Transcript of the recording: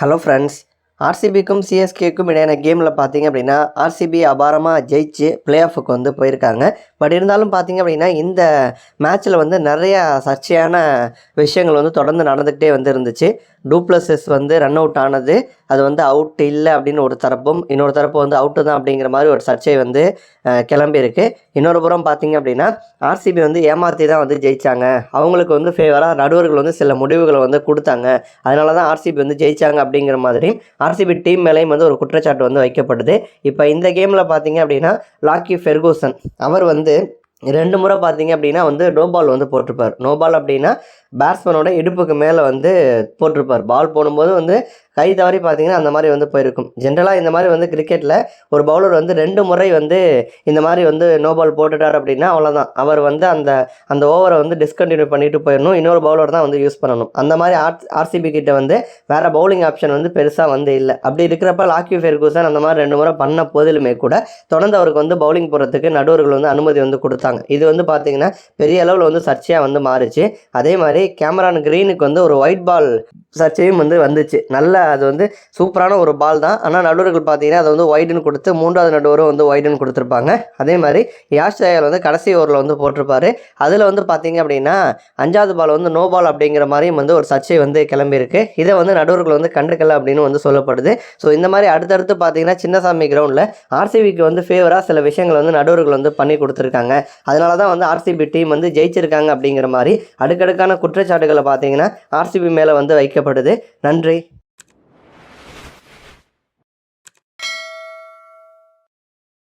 Hello friends ஆர்சிபிக்கும் சிஎஸ்கேக்கும் இடையான கேமில் பார்த்தீங்க அப்படின்னா ஆர்சிபி அபாரமாக ஜெயிச்சு பிளே ஆஃபுக்கு வந்து போயிருக்காங்க. பட் இருந்தாலும் பார்த்தீங்க அப்படின்னா இந்த மேட்ச்சில் வந்து நிறையா சர்ச்சையான விஷயங்கள் வந்து தொடர்ந்து நடந்துக்கிட்டே வந்து இருந்துச்சு. டூப்ளஸஸ் வந்து ரன் அவுட் ஆனது. அது வந்து அவுட் இல்லை அப்படின்னு ஒரு தரப்பும் இன்னொரு தரப்பு வந்து அவுட்டு தான் அப்படிங்கிற மாதிரி ஒரு சர்ச்சை வந்து கிளம்பியிருக்கு. இன்னொரு புறம் பார்த்தீங்க அப்படின்னா ஆர்சிபி வந்து ஏமாற்றி தான் வந்து ஜெயிச்சாங்க. அவங்களுக்கு வந்து ஃபேவராக நடுவர்கள் வந்து சில முடிவுகளை வந்து கொடுத்தாங்க. அதனால தான் ஆர்சிபி வந்து ஜெயிச்சாங்க அப்படிங்கிற மாதிரி ஆர்சிபி டீம் மேலேயும் வந்து ஒரு குற்றச்சாட்டு வந்து வைக்கப்படுது. இப்போ இந்த கேமில் பார்த்தீங்க அப்படின்னா லாக்கி ஃபெர்கூசன் அவர் வந்து ரெண்டு முறை பார்த்தீங்க அப்படின்னா வந்து நோ பால் வந்து போட்டிருப்பார். நோ பால் அப்படின்னா பேட்ஸ்மேனோட இடுப்புக்கு மேலே வந்து போட்டிருப்பார். பால் போடும்போது வந்து கை தவறி பார்த்தீங்கன்னா அந்த மாதிரி வந்து போயிருக்கும். ஜென்ரலாக இந்த மாதிரி வந்து கிரிக்கெட்டில் ஒரு பவுலர் வந்து ரெண்டு முறை வந்து இந்த மாதிரி வந்து நோ பால் போட்டுட்டார் அப்படின்னா அவ்வளோதான் அவர் வந்து அந்த அந்த ஓவரை வந்து டிஸ்கண்டினியூ பண்ணிட்டு போயிடணும். இன்னொரு பவுலர் தான் வந்து யூஸ் பண்ணணும். அந்த மாதிரி ஆர் ஆர்சிபி கிட்ட வந்து வேறு பவுலிங் ஆப்ஷன் வந்து பெருசாக வந்து இல்லை. அப்படி இருக்கிறப்ப லாக்கி ஃபெர்கூசன் அந்த மாதிரி ரெண்டு முறை பண்ண போதிலுமே கூட தொடர்ந்து அவருக்கு வந்து பவுலிங் போடுறதுக்கு நடுவர்கள் வந்து அனுமதி வந்து கொடுத்தாங்க. இது வந்து பார்த்தீங்கன்னா பெரிய அளவில் வந்து சர்ச்சையாக வந்து மாறுச்சு. அதே மாதிரி கேமரான் கிரீனுக்கு வந்து ஒரு ஒயிட் பால் சர்ச்சையும் வந்து வந்துச்சு. நல்ல அது வந்து சூப்பரான ஒரு பால் தான். ஆனால் நடுவர்கள் பார்த்தீங்கன்னா அதை வந்து ஒய்டுன்னு கொடுத்து மூன்றாவது நடுவரும் வந்து ஒய்டுன்னு கொடுத்துருப்பாங்க. அதே மாதிரி யாஷ் தயால் வந்து கடைசி ஓவரில் வந்து போட்டிருப்பாரு. அதில் வந்து பார்த்தீங்க அப்படின்னா அஞ்சாவது பால் வந்து நோ பால் அப்படிங்கிற மாதிரியும் வந்து ஒரு சர்ச்சை வந்து கிளம்பியிருக்கு. இதை வந்து நடுவர்கள் வந்து கண்டுக்கல அப்படின்னு வந்து சொல்லப்படுது. ஸோ இந்த மாதிரி அடுத்தடுத்து பார்த்தீங்கன்னா சின்னசாமி கிரவுண்டில் ஆர்சிபிக்கு வந்து ஃபேவராக சில விஷயங்கள் வந்து நடுவர்கள் வந்து பண்ணி கொடுத்துருக்காங்க. அதனால தான் வந்து ஆர்சிபி டீம் வந்து ஜெயிச்சிருக்காங்க அப்படிங்கிற மாதிரி அடுக்கடுக்கான குற்றச்சாட்டுகளை பார்த்தீங்கன்னா ஆர்சிபி மேலே வந்து வைக்கப்படுது. நன்றி.